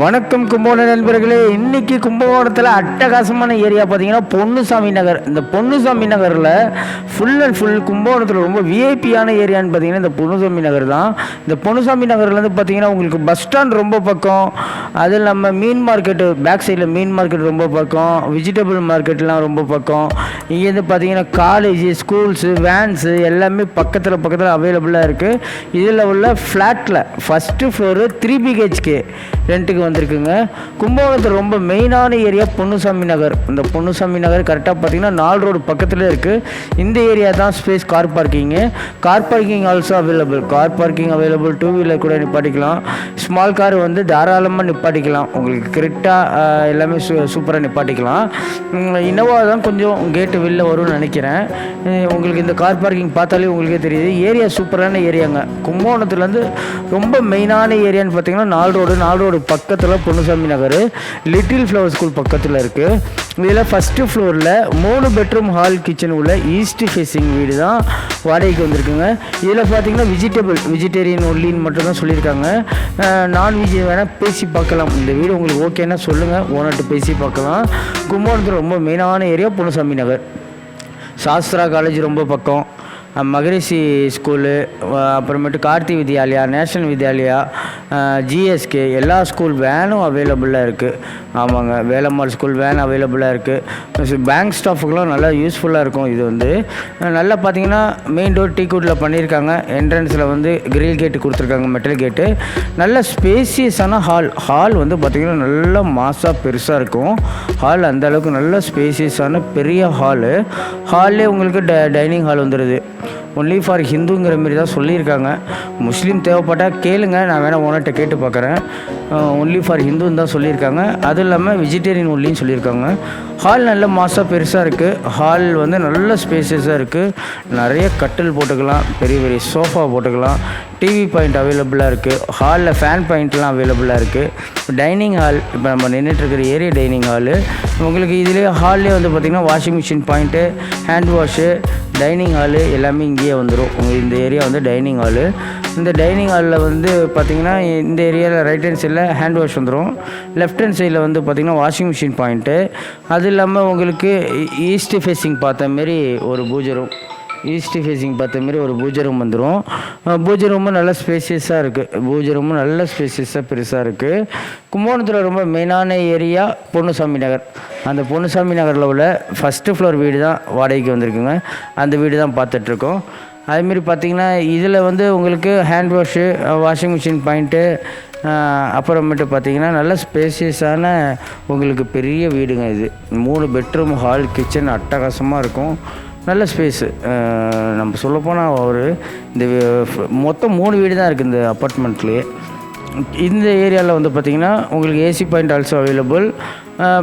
வணக்கம் கும்பகோண நண்பர்களே. இன்னைக்கு கும்பகோணத்தில் அட்டகாசமான ஏரியா பார்த்தீங்கன்னா பொன்னுசாமி நகர். இந்த பொன்னுசாமி நகரில் ஃபுல் அண்ட் ஃபுல் கும்பகோணத்தில் ரொம்ப விஐபியான ஏரியான்னு பார்த்தீங்கன்னா இந்த பொன்னுசாமி நகர் தான். இந்த பொன்னுசாமி நகர்லேருந்து பார்த்தீங்கன்னா உங்களுக்கு பஸ் ஸ்டாண்ட் ரொம்ப பக்கம். அது இல்லாமல் மீன் மார்க்கெட்டு பேக் சைடில் மீன் மார்க்கெட் ரொம்ப பக்கம். வெஜிடபிள் மார்க்கெட்லாம் ரொம்ப பக்கம். இங்கேருந்து பார்த்தீங்கன்னா காலேஜ் ஸ்கூல்ஸு வேன்ஸு எல்லாமே பக்கத்தில் பக்கத்தில் அவைலபிளாக இருக்குது இதில் உள்ள ஃப்ளாட்டில் first floor three B H K ரெண்ட்டுக்கு வந்திருக்குங்க. கும்பகோணத்தில் ரொம்ப மெயினான ஏரியா பொன்னுசாமி நகர். இந்த பொன்னுசாமி நகர் கரெக்டாக பார்த்தீங்கன்னா நாலு ரோடு பக்கத்தில் இருக்குது இந்த ஏரியா தான் space car parking car parking also available car parking available two wheeler கூட நிப்பாட்டிக்கலாம். ஸ்மால் கார் வந்து தாராளமாக நிப்பாட்டிக்கலாம். உங்களுக்கு கரெக்டாக எல்லாமே சூ சூப்பராக நிப்பாட்டிக்கலாம். இனோவா தான் கொஞ்சம் கேட்டு வெளில வரும்னு நினைக்கிறேன். உங்களுக்கு இந்த கார் பார்க்கிங் பார்த்தாலே உங்களுக்கே தெரியுது. ஏரியா சூப்பரான ஏரியாங்க கும்பகோணத்துலேருந்து ரொம்ப மெயினான ஏரியான்னு பார்த்தீங்கன்னா நாலு ரோடு நாலு ரோடு பக்கத்தில் Ponnusamy Nagar little flower school பக்கத்தில் இருக்குது இதில் ஃபஸ்ட்டு ஃப்ளோரில் மூணு பெட்ரூம் ஹால் கிச்சன் உள்ள ஈஸ்ட் ஃபேஸிங் வீடு தான் வாடகைக்கு வந்திருக்குங்க. இதில் பார்த்தீங்கன்னா வெஜிடபிள் வெஜிடேரியன் ஒன்லின்னு மட்டும் தான் சொல்லியிருக்காங்க. நான்வெஜ் வேணால் பேசி பார்க்கலாம். இந்த வீடு உங்களுக்கு ஓகேன்னா சொல்லுங்கள் ஓனர்கிட்ட பேசி பார்க்கலாம். கும்பகோணத்தில் ரொம்ப மெயினான ஏரியா பொன்னுசாமி நகர். சாஸ்திரா காலேஜ் ரொம்ப பக்கம். மகரிஷி ஸ்கூலு அப்புறமேட்டு கார்த்தி வித்யாலயா நேஷனல் வித்யாலயா ஜிஎஸ்கே எல்லா ஸ்கூல் வேனும் அவைலபிளாக இருக்குது ஆமாங்க வேலம்மாள் ஸ்கூல் வேன் அவைலபிளாக இருக்குது பேங்க் ஸ்டாஃபுக்கெலாம் நல்லா யூஸ்ஃபுல்லாக இருக்கும் இது வந்து. நல்லா பார்த்தீங்கன்னா மெயின் டோர் டீ கூட்டில் பண்ணியிருக்காங்க என்ட்ரன்ஸில் வந்து கிரில் கேட்டு கொடுத்துருக்காங்க மெட்டல் கேட்டு நல்ல ஸ்பேசியஸான ஹால் ஹால் வந்து பார்த்திங்கன்னா நல்ல மாசாக பெருசாக இருக்கும். ஹால் அந்த அளவுக்கு நல்ல ஸ்பேசியஸான பெரிய ஹாலு ஹால்லே உங்களுக்கு ட டைனிங் ஹால் வந்துடுது ஒன்லி ஃபார் ஹிந்துங்கிற மாரி தான் சொல்லியிருக்காங்க. முஸ்லீம் தேவைப்பட்டால் கேளுங்க நான் வேணால் ஓனர்கிட்ட கேட்டு பார்க்குறேன். ஒன்லி ஃபார் ஹிந்துன்னு தான் சொல்லியிருக்காங்க. அதுவும் இல்லாமல் வெஜிடேரியன் ஒன்லின்னு சொல்லியிருக்காங்க. ஹால் நல்ல மாசாக பெருசாக இருக்குது ஹால் வந்து நல்ல ஸ்பேசஸாக இருக்குது நிறைய கட்டில் போட்டுக்கலாம். பெரிய பெரிய சோஃபா போட்டுக்கலாம். டிவி பாயிண்ட் அவைலபிளாக இருக்குது ஹாலில் ஃபேன் பாயிண்ட்லாம் அவைலபிளாக இருக்குது டைனிங் ஹால் இப்போ நம்ம நின்றுட்டுருக்கிற ஏரியா டைனிங் ஹாலு உங்களுக்கு இதிலே ஹால்லே வந்து பார்த்திங்கன்னா washing machine point hand wash dining hall எல்லாமே இங்கேயே வந்துடும் உங்களுக்கு இந்த ஏரியா வந்து டைனிங் ஹாலு இந்த டைனிங் ஹாலில் வந்து பார்த்திங்கன்னா இந்த ஏரியாவில் ரைட் ஹேண்ட் சைடில் ஹேண்ட் வாஷ் வந்துடும் லெஃப்ட் ஹேண்ட் சைடில் வந்து பார்த்திங்கன்னா வாஷிங் மிஷின் பாயிண்ட்டு அது இல்லாமல் உங்களுக்கு ஈஸ்ட் ஃபேஸிங் பார்த்த மாரி ஒரு பூஜை ரூம் ஈஸ்ட் ஃபேஸிங் பார்த்த மாரி ஒரு பூஜை ரூம் வந்துடும் பூஜை ரூமும் நல்லா ஸ்பேசியஸாக இருக்குது பூஜை ரூமும் நல்ல ஸ்பேசியஸாக பெருசாக இருக்குது கும்பகோணத்தில் ரொம்ப மெயினான ஏரியா பொன்னுசாமி நகர். அந்த பொன்னுசாமி நகரில் உள்ள ஃபஸ்ட்டு ஃப்ளோர் வீடு தான் வாடகைக்கு வந்திருக்குங்க. அந்த வீடு தான் பார்த்துட்ருக்கோம் அதுமாரி பார்த்தீங்கன்னா இதில் வந்து உங்களுக்கு hand wash washing machine point அப்புறமேட்டு பார்த்தீங்கன்னா நல்ல ஸ்பேசியஸான உங்களுக்கு பெரிய வீடுங்க இது. மூணு பெட்ரூம் ஹால் கிச்சன் அட்டகாசமாக இருக்கும். நல்ல ஸ்பேஸு நம்ம சொல்லப்போனால் ஒரு இந்த மொத்தம் மூணு வீடு தான் இருக்குது இந்த அப்பார்ட்மெண்ட்லேயே இந்த ஏரியாவில் வந்து பார்த்திங்கன்னா உங்களுக்கு AC point also available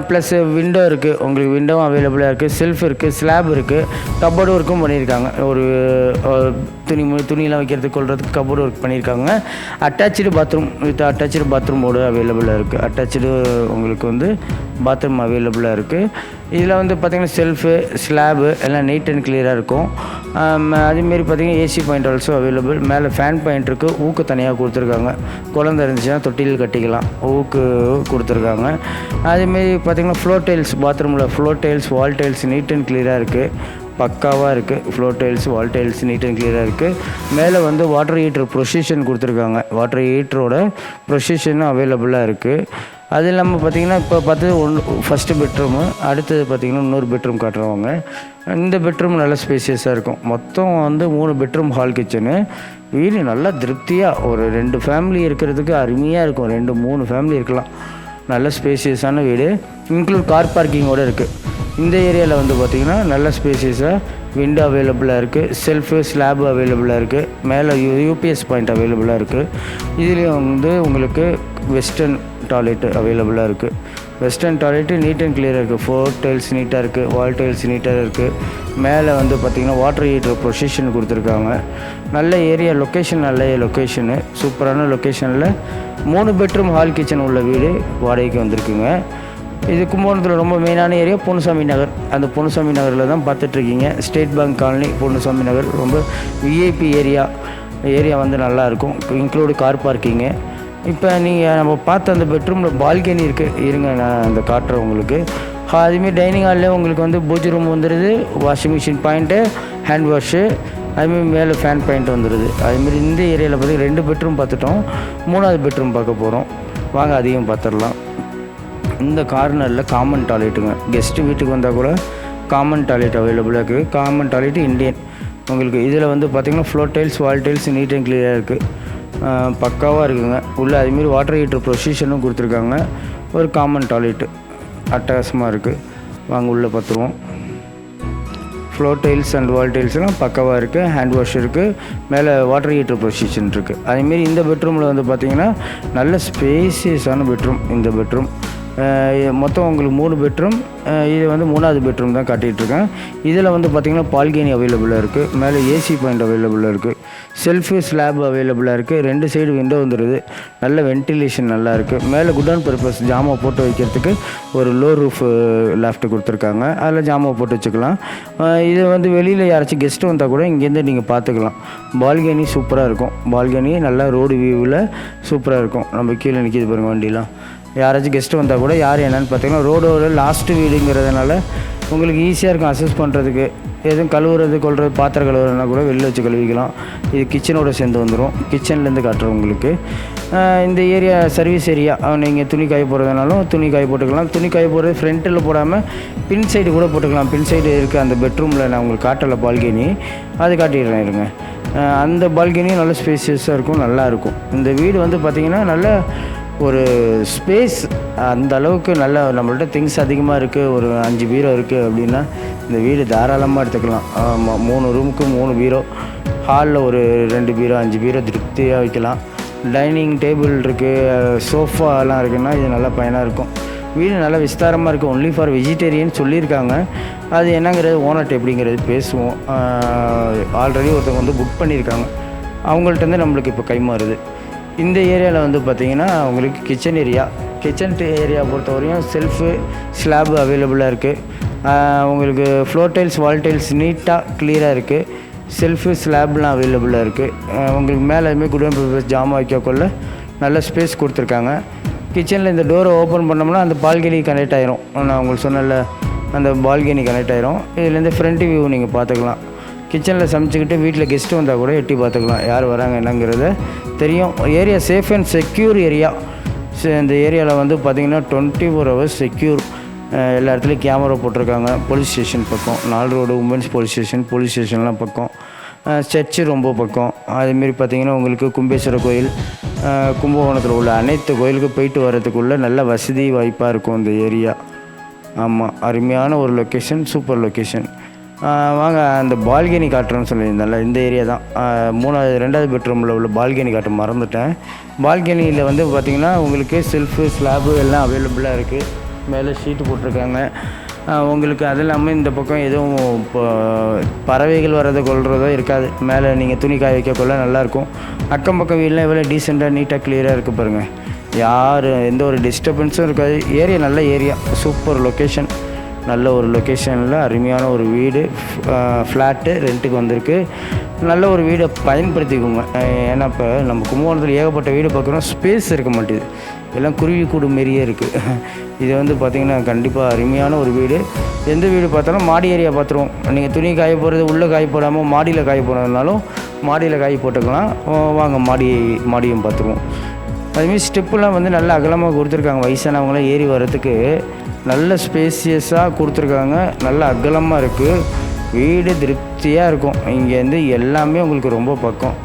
plus window இருக்குது உங்களுக்கு விண்டோவும் அவைலபிளாக இருக்குது செல்ஃப் இருக்குது ஸ்லாப் இருக்குது கபோர்டு ஒர்க்கும் பண்ணியிருக்காங்க. ஒரு துணி துணியெல்லாம் வைக்கிறதுக்கு கொள்றதுக்கு கபோர்டு ஒர்க் பண்ணியிருக்காங்க. அட்டாச்சு பாத்ரூம் வித் அட்டாச்சு பாத்ரூமோடு அவைலபிளாக இருக்குது அட்டாச்சு உங்களுக்கு வந்து பாத்ரூம் அவைலபிளாக இருக்குது இதில் வந்து பார்த்திங்கன்னா செல்ஃபு ஸ்லாபு எல்லாம் நீட் அண்ட் கிளியராக இருக்கும். அதேமாரி பார்த்திங்கன்னா ஏசி பாயிண்ட் ஆல்சோ அவைலபிள் மேலே ஃபேன் பாயிண்ட் இருக்குது ஊக்கு தனியாக கொடுத்துருக்காங்க. குழந்தை இருந்துச்சுன்னா தொட்டியில் கட்டிக்கலாம். ஊக்கு கொடுத்துருக்காங்க. அதேமாரி பார்த்திங்கன்னா ஃப்ளோர் டைல்ஸ் பாத்ரூமில் floor tiles wall tiles neat and கிளியராக இருக்குது பக்காவாக இருக்குது floor tiles wall tiles neat and கிளியராக இருக்குது மேலே வந்து வாட்டர் ஹீட்டர் ப்ரொசிஷன் கொடுத்துருக்காங்க. வாட்டர் ஹீட்டரோட ப்ரொசிஷனும் அவைலபிளாக இருக்குது அது இல்லாமல் பார்த்தீங்கன்னா இப்போ பார்த்து ஒன்று ஃபஸ்ட்டு பெட்ரூமு அடுத்தது பார்த்தீங்கன்னா இன்னொரு பெட்ரூம் காட்டுறவங்க. இந்த பெட்ரூம் நல்ல ஸ்பேசியஸாக இருக்கும். மொத்தம் வந்து மூணு பெட்ரூம் ஹால் கிச்சனு வீடு நல்லா திருப்தியாக ஒரு ரெண்டு ஃபேமிலி இருக்கிறதுக்கு அருமையாக இருக்கும். ரெண்டு மூணு ஃபேமிலி இருக்கலாம். நல்ல ஸ்பேசியஸான வீடு. இன்க்ளூட் கார் பார்க்கிங்கோடு இருக்குது இந்த ஏரியாவில் வந்து பார்த்திங்கன்னா நல்ல ஸ்பேசியஸாக விண்டோ அவைலபிளாக இருக்குது செல்ஃபு ஸ்லாப் அவைலபிளாக இருக்குது மேலே யூ யூபிஎஸ் பாயிண்ட் அவைலபிளாக இருக்குது இதுலேயும் வந்து உங்களுக்கு வெஸ்டர்ன் டாய்லெட் அவைலபிளாக இருக்குது வெஸ்டர்ன் டாய்லெட்டு நீட் அண்ட் கிளியராக இருக்குது ஃபோர் டைல்ஸ் நீட்டாக இருக்குது வால் டைல்ஸ் நீட்டாக இருக்குது மேலே வந்து பார்த்திங்கன்னா வாட்டர் ஹீட்டர் பொசிஷன் கொடுத்துருக்காங்க. நல்ல ஏரியா லொக்கேஷன் நல்ல லொக்கேஷனு சூப்பரான லொக்கேஷனில் மூணு பெட்ரூம் ஹால் கிச்சன் உள்ள வீடு வாடகைக்கு வந்திருக்குங்க. இது கும்பகோணத்தில் ரொம்ப மெயினான ஏரியா பொன்னுசாமி நகர். அந்த பொன்னுசாமி நகரில் தான் பார்த்துட்ருக்கீங்க state bank colony Ponnusamy Nagar. ரொம்ப விஐபி ஏரியா ஏரியா வந்து நல்லாயிருக்கும் இன்க்ளூடு கார் பார்க்கிங்கு இப்போ நீங்கள் நம்ம பார்த்த அந்த பெட்ரூமில் பால்கனி இருக்குது இருங்க நான் அந்த காட்டுறேன் உங்களுக்கு. அதுமாரி டைனிங் ஹாலில் உங்களுக்கு வந்து பூஜை ரூம் வந்துடுது washing machine point hand wash அதுமாரி மேலே ஃபேன் பாயிண்ட் வந்துடுது அதுமாரி இந்த ஏரியாவில் பார்த்தீங்கன்னா ரெண்டு பெட்ரூம் பார்த்துட்டோம். மூணாவது பெட்ரூம் பார்க்க போகிறோம் வாங்க அதையும் பார்த்துடலாம். இந்த கார்னரில் காமன் டாய்லெட்டுங்க கெஸ்ட்டு வீட்டுக்கு வந்தால் கூட காமன் டாய்லெட் அவைலபிளாக இருக்குது. காமன் டாய்லெட் இந்தியன் உங்களுக்கு இதில் வந்து பார்த்திங்கன்னா floor tiles wall tiles neat and கிளியராக இருக்குது பக்காவாக இருக்குதுங்க உள்ளே அதுமாரி வாட்டர் ஹீட்டர் ப்ரொசீஷனும் கொடுத்துருக்காங்க. ஒரு காமன் டாய்லெட்டு அட்டகாசமாக இருக்குது வாங்க உள்ளே பார்த்துருவோம் ஃப்ளோர் டைல்ஸ் அண்ட் வால் டைல்ஸ்லாம் பக்கவாக இருக்குது ஹேண்ட் வாஷ் இருக்குது மேலே வாட்டர் ஹீட்டர் ப்ரொசீஷன் இருக்குது அதேமாரி இந்த பெட்ரூமில் வந்து பார்த்திங்கன்னா நல்ல ஸ்பேசியஸான பெட்ரூம் இந்த பெட்ரூம் மொத்தம் உங்களுக்கு மூணு பெட்ரூம். இது வந்து மூணாவது பெட்ரூம் தான் கட்டிகிட்ருக்கேன். இதில் வந்து பார்த்திங்கன்னா பால்கேனி அவைலபிளாக இருக்குது மேலே ஏசி பாயிண்ட் அவைலபிளாக இருக்குது செல்ஃபு ஸ்லாப் அவைலபிளாக இருக்குது ரெண்டு சைடு விண்டோ வந்துடுது நல்ல வென்டிலேஷன் நல்லா இருக்குது மேலே குடான் பர்பஸ் ஜாமா போட்டு வைக்கிறதுக்கு ஒரு லோ ரூஃப் லேஃப்ட் கொடுத்துருக்காங்க. அதில் ஜாமா போட்டு வச்சுக்கலாம். இது வந்து வெளியில் யாராச்சும் கெஸ்ட்டு வந்தால் கூட இங்கேருந்து நீங்கள் பார்த்துக்கலாம். பால்கனி சூப்பராக இருக்கும். பால்கனி நல்லா ரோடு வியூவில் சூப்பராக இருக்கும். நம்ம கீழே நிற்கிது பாருங்க வண்டிலாம். யாராச்சும் கெஸ்ட்டு வந்தால் கூட யார் என்னன்னு பார்த்தீங்கன்னா ரோடோட லாஸ்ட்டு வீடுங்கிறதுனால உங்களுக்கு ஈஸியாக இருக்கும் அசஸ் பண்ணுறதுக்கு எதுவும் கழுவுறது கொள்வது பாத்திரம் கழுவுறதுனா கூட வெளில வச்சு கழுவிக்கலாம். இது கிச்சனோட சேர்ந்து வந்துடும் கிச்சன்லேருந்து காட்டுறோம் உங்களுக்கு. இந்த ஏரியா சர்வீஸ் ஏரியா நீங்கள் துணி காய போடுறதுனாலும் துணி காய போட்டுக்கலாம். துணி காய போடுறது ஃப்ரண்ட்டில் போடாமல் பின் சைடு கூட போட்டுக்கலாம். பின் சைடு இருக்க அந்த பெட்ரூமில் நான் உங்களுக்கு காட்டலை பால்கனி அது காட்டிடுறேன் இருங்க. அந்த பால்கனியும் நல்ல ஸ்பேசியஸாக இருக்கும் நல்லாயிருக்கும் இந்த வீடு வந்து பார்த்திங்கன்னா நல்ல ஒரு ஸ்பேஸ் அந்த அளவுக்கு நல்ல நம்மள்ட்ட திங்ஸ் அதிகமாக இருக்குது ஒரு அஞ்சு பீரோ இருக்குது அப்படின்னா இந்த வீடு தாராளமாக எடுத்துக்கலாம். ஆமாம் மூணு ரூமுக்கு மூணு பீரோ. ஹாலில் ஒரு ரெண்டு பீரோ அஞ்சு பீரோ திருப்தியாக வைக்கலாம். டைனிங் டேபிள் இருக்குது சோஃபாலாம் இருக்குன்னா இது நல்லா பயனாக இருக்கும். வீடு நல்லா விஸ்தாரமாக இருக்குது ஒன்லி ஃபார் வெஜிடேரியன் சொல்லியிருக்காங்க. அது என்னங்கிறது ஓனர்ட் எப்படிங்கிறது பேசுவோம். ஆல்ரெடி ஒருத்தவங்க வந்து புக் பண்ணியிருக்காங்க. அவங்கள்ட்ட நம்மளுக்கு இப்போ கைமாறுது. இந்த ஏரியாவில் வந்து பார்த்திங்கன்னா உங்களுக்கு கிச்சன் ஏரியா கிச்சன் ஏரியா பொறுத்தவரையும் செல்ஃபு ஸ்லாப் அவைலபிளாக இருக்குது உங்களுக்கு ஃப்ளோர் டைல்ஸ் வால் டைல்ஸ் நீட்டாக கிளியராக இருக்குது செல்ஃபு ஸ்லாப்லாம் அவைலபிளாக இருக்குது உங்களுக்கு மேலே எதுவுமே குடோன் பர்பஸ் ஜாமான் வைக்கக்குள்ள நல்ல ஸ்பேஸ் கொடுத்துருக்காங்க. கிச்சனில் இந்த டோரை ஓப்பன் பண்ணோம்னா அந்த பால்கனி கனெக்ட் ஆயிரும். நான் உங்களுக்கு சொன்னல அந்த பால்கனி கனெக்ட் ஆயிரும். இதுலேருந்து ஃப்ரண்ட் வியூ நீங்கள் பார்த்துக்கலாம். கிச்சனில் சமைச்சிக்கிட்டு வீட்டில் கெஸ்ட்டு வந்தால் கூட எட்டி பார்த்துக்கலாம். யார் வராங்க என்னங்கிறத தெரியும். Area safe and secure area இந்த ஏரியாவில் வந்து பார்த்திங்கன்னா டுவெண்ட்டி ஃபோர் ஹவர்ஸ் செக்யூர் எல்லா இடத்துலையும் கேமரா போட்டிருக்காங்க. போலீஸ் ஸ்டேஷன் பக்கம். நாலு road women's police station police ஸ்டேஷன்லாம் பக்கம். சர்ச்சு ரொம்ப பக்கம். அதுமாரி பார்த்திங்கன்னா உங்களுக்கு கும்பேஸ்வர கோயில் கும்பகோணத்தில் உள்ள அனைத்து கோயிலுக்கு போயிட்டு வர்றதுக்குள்ள நல்ல வசதி வாய்ப்பாக இருக்கும் இந்த ஏரியா ஆமாம் அருமையான ஒரு லொக்கேஷன் சூப்பர் லொக்கேஷன் வாங்க அந்த பால்கனி காட்டுறேன்னு சொல்லியிருந்தேன்ல இந்த ஏரியா தான். மூணாவது ரெண்டாவது பெட்ரூமில் உள்ள பால்கனி காட்ட மறந்துட்டேன். பால்கனியில் வந்து பார்த்திங்கன்னா உங்களுக்கு செல்ஃபு ஸ்லாபு எல்லாம் அவைலபிளாக இருக்குது மேலே ஷீட்டு போட்டிருக்காங்க. உங்களுக்கு அது இல்லாமல் இந்த பக்கம் எதுவும் இப்போ பறவைகள் வர்றதை கொள்றதோ இருக்காது. மேலே நீங்கள் துணி காய வைக்கக்குள்ள நல்லாயிருக்கும் அக்கம் பக்கம் வீடெலாம் எவ்வளோ டீசெண்டாக நீட்டாக கிளியராக இருக்குது பாருங்கள் யார் எந்த ஒரு டிஸ்டர்பன்ஸும் இருக்காது. ஏரியா நல்ல ஏரியா சூப்பர் லொக்கேஷன் நல்ல ஒரு லொக்கேஷனில் அருமையான ஒரு வீடு ஃப்ளாட்டு ரெண்ட்டுக்கு வந்திருக்கு. நல்ல ஒரு வீடை பயன்படுத்திக்கோங்க. ஏன்னா இப்போ நம்ம கும்பகோணத்தில் ஏகப்பட்ட வீடு பார்க்குறோம் ஸ்பேஸ் இருக்க மாட்டேது. எல்லாம் குருவி கூடு மாரியே இருக்குது இது வந்து பார்த்திங்கன்னா கண்டிப்பாக அருமையான ஒரு வீடு. எந்த வீடு பார்த்தாலும் மாடி ஏரியா பார்த்துருவோம் நீங்கள் துணி காய போடுறது உள்ளே காய போடாமல் மாடியில் காய போடுறதுனாலும் மாடியில் காய போட்டுக்கலாம். வாங்க மாடி மாடியும் பார்த்துருவோம் அதுமாரி ஸ்டெப்புலாம் வந்து நல்ல அகலமாக கொடுத்துருக்காங்க. வயசானவங்களாம் ஏறி வர்றதுக்கு நல்ல ஸ்பேசியஸாக கொடுத்துருக்காங்க. நல்ல அகலமாக இருக்குது வீடு திருப்தியாக இருக்கும். இங்கேருந்து எல்லாமே உங்களுக்கு ரொம்ப பக்கம்.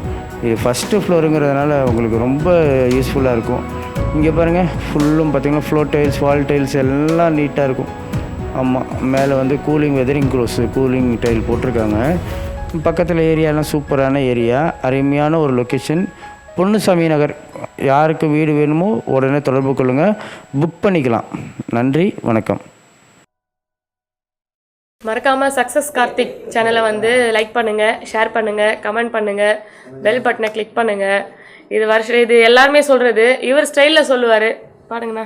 இது ஃபஸ்ட்டு ஃப்ளோருங்கிறதுனால உங்களுக்கு ரொம்ப யூஸ்ஃபுல்லாக இருக்கும். இங்கே பாருங்கள் ஃபுல்லும் பார்த்தீங்கன்னா ஃப்ளோர் டைல்ஸ் வால் டைல்ஸ் எல்லாம் நீட்டாக இருக்கும். ஆமாம் மேலே வந்து cooling weathering course cooling tile போட்டிருக்காங்க. பக்கத்தில் ஏரியாலாம் சூப்பரான ஏரியா. அருமையான ஒரு லொக்கேஷன் பொன்னுசாமி நகர். யாருக்கு வீடு வேணுமோ உடனே தொடர்பு கொள்ளுங்கள் புக் பண்ணிக்கலாம். நன்றி வணக்கம். மறக்காமல் சக்ஸஸ் கார்த்திக் சேனலை வந்து லைக் பண்ணுங்கள் ஷேர் பண்ணுங்கள் கமெண்ட் பண்ணுங்கள் பெல் பட்டனை கிளிக் பண்ணுங்கள் இது வருஷம் இது எல்லாருமே சொல்கிறது இவர் ஸ்டைலில் சொல்லுவார். பாருங்கண்ணா.